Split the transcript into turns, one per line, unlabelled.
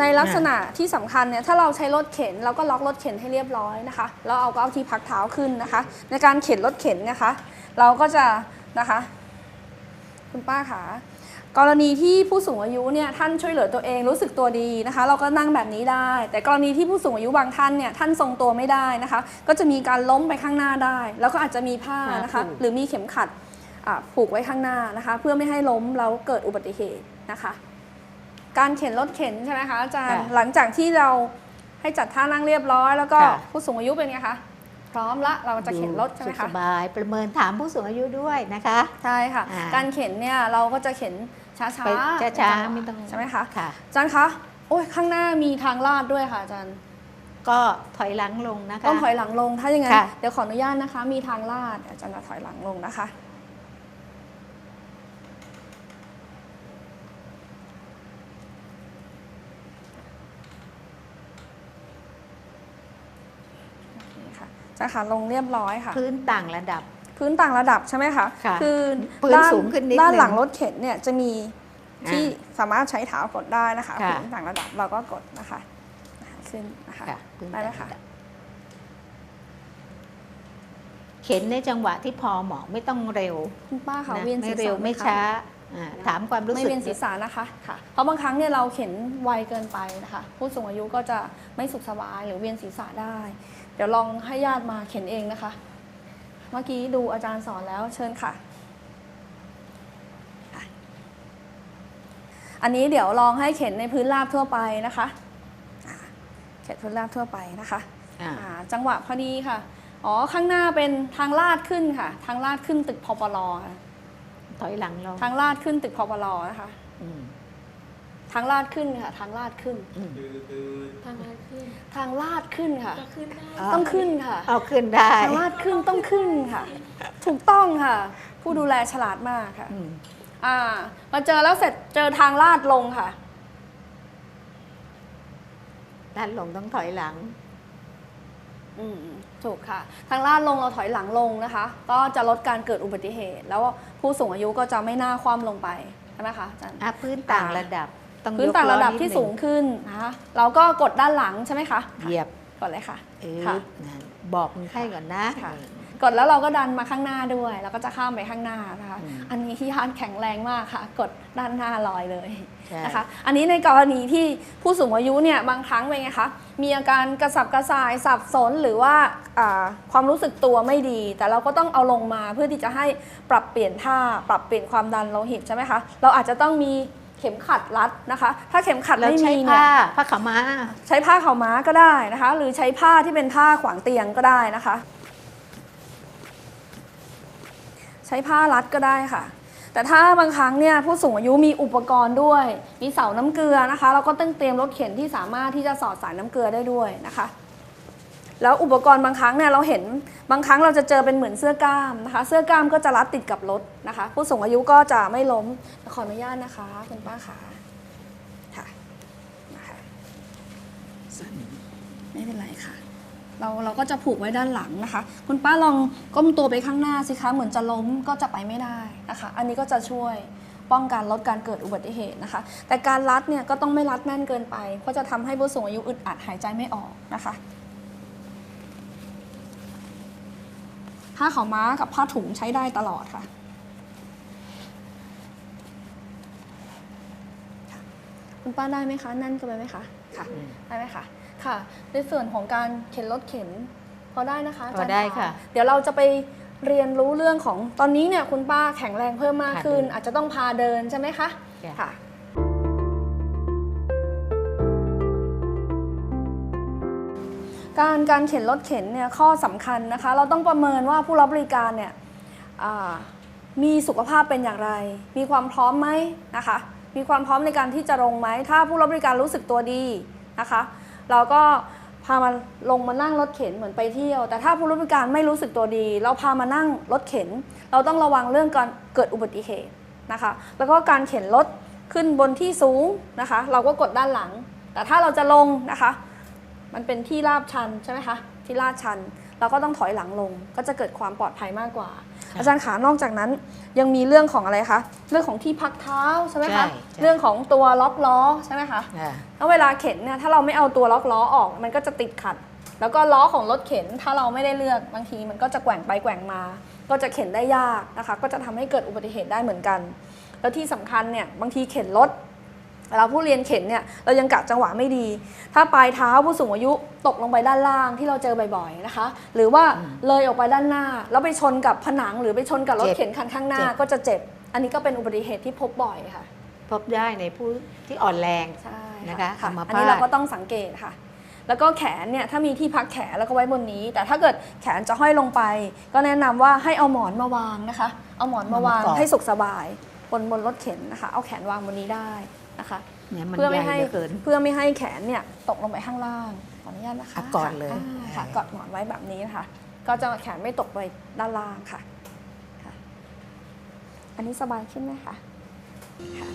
ในลักษณะที่สำคัญเนี่ยถ้าเราใช้รถเข็นเราก็ล็อกรถเข็นให้เรียบร้อยนะคะแล้วเอาก็เอาที่พักเท้าขึ้นนะคะ ในการเข็นรถเข็นนะคะ เราก็จะนะคะ คุณป้าคะกรณีที่ผู้สูงอายุเนี่ยท่านช่วยเหลือตัวเองรู้สึกตัวดีนะคะ เราก็นั่งแบบนี้ได้ แต่กรณีที่ผู้สูงอายุบางท่านเนี่ยท่านทรงตัวไม่ได้นะคะ ก็จะมีการล้มไปข้างหน้าได้ แล้วก็อาจจะมีผ้านะคะ
ผ้าผูก
หรือมีเข็มขัดอ่าผูกไว้ข้างหน้านะคะ เพื่อไม่ให้ล้มแล้วเกิดอุบัติเหตุนะคะ การเข็นรถเข็นใช่ไหมคะอาจารย์
ค่ะ
หลังจากที่เราให้จัดท่านั่งเรียบร้อย แล้วก็
ค่ะ
ผู้สูงอายุเป็นไงคะ พร้อมละเราจะเข็นรถใช่ไหม
สุข
คะ
สบายประเมินถามผู้สูงอายุด้วยนะคะ
ใช่ค่ะ
อ่า
การเข็นเนี่ยเราก็จะเข็นช้าๆ
ไปช้าๆไม่ต้อง
ใช่ไหมคะ
ค่ะ
อาจารย์คะ โอ้ยข้างหน้ามีทางลาดด้วยค่ะอาจารย์
ก็ถอยหลังลงนะคะ
ต้องถอยหลังลง ถ้าอย่างนั้น
ค่ะ
เดี๋ยวขออนุญาตนะคะ มีทางลาดอาจารย์จะถอยหลังลงนะคะ โอเค ค่ะอาจารย์ค่ะลงเรียบร้อยค่ะ
พื้นต่างระดับ
พื้นต่างระดับใช่ไหมคะ
ค่ะ
คือ
พื้น
ด้า
สูงขึ้นนิด
ด้าน
นึง
หลังรถเข็นเนี่ยจะมีที่
อ่
สามารถใช้เท้ากดได้นะคะ
ค่ะ
พื้นต่างระดับเราก็กดนะคะขึ้นนะคะ
ค่ะพื้น
ได้
ต่าง
แล้ว
ระ
ค่ะ
ดับเข็นในจังหวะที่พอเหมาะไม่ต้องเร็ว
คุณป้าค่ะ
นะ
เวียน
ไม่
ศีรษะ
เร็ว
ห
ไม่
คะ
ช้าอ่าถามความรู้
ไม่
สึก
เวียนศีรษะนะคะค่ะ เพราะบางครั้งเนี่ยเราเข็นไวเกินไปนะคะ ผู้สูงอายุก็จะไม่สุขสบายหรือเวียนศีรษะได้ เดี๋ยวลองให้ญาติมาเข็นเองนะคะ เมื่อกี้ดูอาจารย์สอนแล้วเชิญค่ะค่ะอันนี้เดี๋ยวลองให้เข็นในพื้นราบทั่วไปนะคะอ่าเข็นพื้นราบทั่วไปนะคะ
อ่า
อ่าจังหวะพอดีค่ะ อ๋อ ข้างหน้าเป็นทางลาดขึ้นค่ะ ทางลาดขึ้นตึกพปลค่ะ
ถอยหลังลง
ทางลาดขึ้นตึกพปลนะคะ
อืม
ทางลาดขึ้นค่ะ ทางลาดขึ้น
อืม
ทางนั้นขึ้น
ทางลาดขึ้นค่ะ
ก็ขึ้นได้
ต้องขึ้นค่ะ
เอาขึ้นได้
ทางลาดขึ้นต้องขึ้นค่ะ ถูกต้องค่ะ ผู้ดูแลฉลาดมากค่ะ
อืม
อ่ามาเจอแล้วเสร็จเจอทางลาดลงค่ะ
ด้านลงต้องถอยหลัง
อืมถูกค่ะ ทางลาดลงเราถอยหลังลงนะคะ ก็จะลดการเกิดอุบัติเหตุ แล้วผู้สูงอายุก็จะไม่น่าคว่ำลงไปใช่ไหมคะอาจารย์
อะพื้นต่างระดับ ต้อง
พื้น
ยก
ต่าง
ล้อ
ระดับ
นิ
ที่
หนึ่
สูงขึ้นนะคะเราก็กดด้านหลังใช่ไหมคะ
เหยียบ
กดเลยค่ะ
เอ
ค่ะ
อนั่นบอกคนไข้ก่อนนะ
ค่ะกดแล้วเราก็ดันมาข้างหน้าด้วย แล้วก็จะข้ามไปข้างหน้านะคะ
อืม
อันนี้ที่ท่านแข็งแรงมากค่ะ กดด้านหน้าลอยเลย
ใช่
นะคะ อันนี้ในกรณีที่ผู้สูงอายุเนี่ยบางครั้งเป็นไงคะมีอาการกระสับกระส่ายสับสนหรือว่าอ่าความรู้สึกตัวไม่ดี แต่เราก็ต้องเอาลงมาเพื่อที่จะให้ปรับเปลี่ยนท่าปรับเปลี่ยนความดันโลหิตใช่ไหมคะเราอาจจะต้องมี เข็มขัดรัดนะคะ ถ้าเข็มขัด
แล้ว
ไม่
ใช้
มีเนี่ย
ผ้าผ้าขาวม้า
ใช้ผ้าขาวม้าก็ได้นะคะ หรือใช้ผ้าที่เป็นผ้าขวางเตียงก็ได้นะคะ ใช้ผ้ารัดก็ได้ค่ะ แต่ถ้าบางครั้งเนี่ยผู้สูงอายุมีอุปกรณ์ด้วย มีเสาน้ำเกลือนะคะ เราก็ต้องเตรียมรถเข็นที่สามารถที่จะสอดสายน้ำเกลือได้ด้วยนะคะ แล้วอุปกรณ์บางครั้งเนี่ยเราเห็นบางครั้งเราจะเจอเป็นเหมือนเสื้อกล้ามนะคะ เสื้อกล้ามก็จะรัดติดกับรถนะคะ ผู้สูงอายุก็จะไม่ล้มขออนุญาตนะคะคุณป้าขาค่ะนะคะไม่เป็นไรค่ะ เราเราก็จะผูกไว้ด้านหลังนะคะ คุณป้าลองก้มตัวไปข้างหน้าสิคะเหมือนจะล้มก็จะไปไม่ได้นะคะ อันนี้ก็จะช่วยป้องกันลดการเกิดอุบัติเหตุนะคะ แต่การรัดเนี่ยก็ต้องไม่รัดแน่นเกินไป เพราะจะทำให้ผู้สูงอายุอึดอัดหายใจไม่ออกนะคะ ผ้าขาวม้ากับผ้าถุงใช้ได้ตลอดค่ะ คุณป้าได้ไหมคะแน่นเกินไปไหมคะค่ะ
อืม
ได้ไหมคะค่ะ ในส่วนของการเข็นรถเข็นพอได้นะคะาจารย์
พอได้ค่ะ
เดี๋ยวเราจะไปเรียนรู้เรื่องของตอนนี้เนี่ยคุณป้าแข็งแรงเพิ่มมาก
ค่ะ
ขึ้น
เดิน
อาจจะต้องพาเดินใช่ไหมคะ
จ้ะ
ค่ะ การการเข็นรถเข็นเนี่ยข้อสำคัญนะคะ เราต้องประเมินว่าผู้รับบริการเนี่ยมีสุขภาพเป็นอย่างไร มีความพร้อมไหมนะคะ มีความพร้อมในการที่จะลงไหม ถ้าผู้รับบริการรู้สึกตัวดีนะคะ เราก็พามาลงมานั่งรถเข็นเหมือนไปเที่ยว แต่ถ้าผู้รับบริการไม่รู้สึกตัวดี เราพามานั่งรถเข็น เราต้องระวังเรื่องการเกิดอุบัติเหตุนะคะ แล้วก็การเข็นรถขึ้นบนที่สูงนะคะ เราก็กดด้านหลัง แต่ถ้าเราจะลงนะคะ มันเป็นที่ลาดชันใช่ไหมคะที่ลาดชันเราก็ต้องถอยหลังลง ก็จะเกิดความปลอดภัยมากกว่า
ค่ะ
อาจารย์ขานอกจากนั้นยังมีเรื่องของอะไรคะเรื่องของที่พักเท้าใช่ไหม
ใช่
คะ
ใช่
เรื่องของตัวล็อกล้อใช่ไหมคะ
อ่า
แล้วเวลาเข็นเนี่ยถ้าเราไม่เอาตัวล็อกล้อออกมันก็จะติดขัด แล้วก็ล้อของรถเข็นถ้าเราไม่ได้เลือกบางทีมันก็จะแกว่งไปแกว่งมา ก็จะเข็นได้ยากนะคะ ก็จะทำให้เกิดอุบัติเหตุได้เหมือนกัน แล้วที่สำคัญเนี่ยบางทีเข็นรถ เวลาผู้เรียนเข็นเนี่ยเรายังกะจังหวะไม่ดี ถ้าปลายเท้าผู้สูงอายุตกลงไปด้านล่างที่เราเจอบ่อยๆนะคะ หรือว่าเลยออกไปด้านหน้า แล้วไปชนกับผนังหรือไปชนกับรถ
เจ็บ
เข็นคันข้างหน้า
เจ็บ
ก็จะเจ็บ อันนี้ก็เป็นอุบัติเหตุที่พบบ่อยค่ะ
พบได้ในผู้ที่อ่อนแรง
ใช่
นะคะ
ค่ะ
อัมพาต
อันนี้เราก็ต้องสังเกตค่ะ แล้วก็แขนเนี่ยถ้ามีที่พักแขนแล้วก็ไว้บนนี้ แต่ถ้าเกิดแขนจะห้อยลงไป ก็แนะนำว่าให้เอาหมอนมาวางนะคะ เอาหมอนมาวาง
มากอด
ให้สุขสบาย บนบนรถเข็นนะคะ เอาแขนวางบนนี้ได้ นะคะ
เนี่ยมัน
เพื่อ
ให
ไม่
ญ่
ให้
เหลือเกิน
เพื่อไม่ให้แขนเนี่ยตกลงไปข้างล่างขออนุญาตนะคะ
อะกอดเลยา
ค่ะกอดหมอนไว้แบบนี้นะคะ ก็จะแขนไม่ตกไปด้านล่างค่ะค่ะอันนี้สบายขึ้นไหมคะค่ะ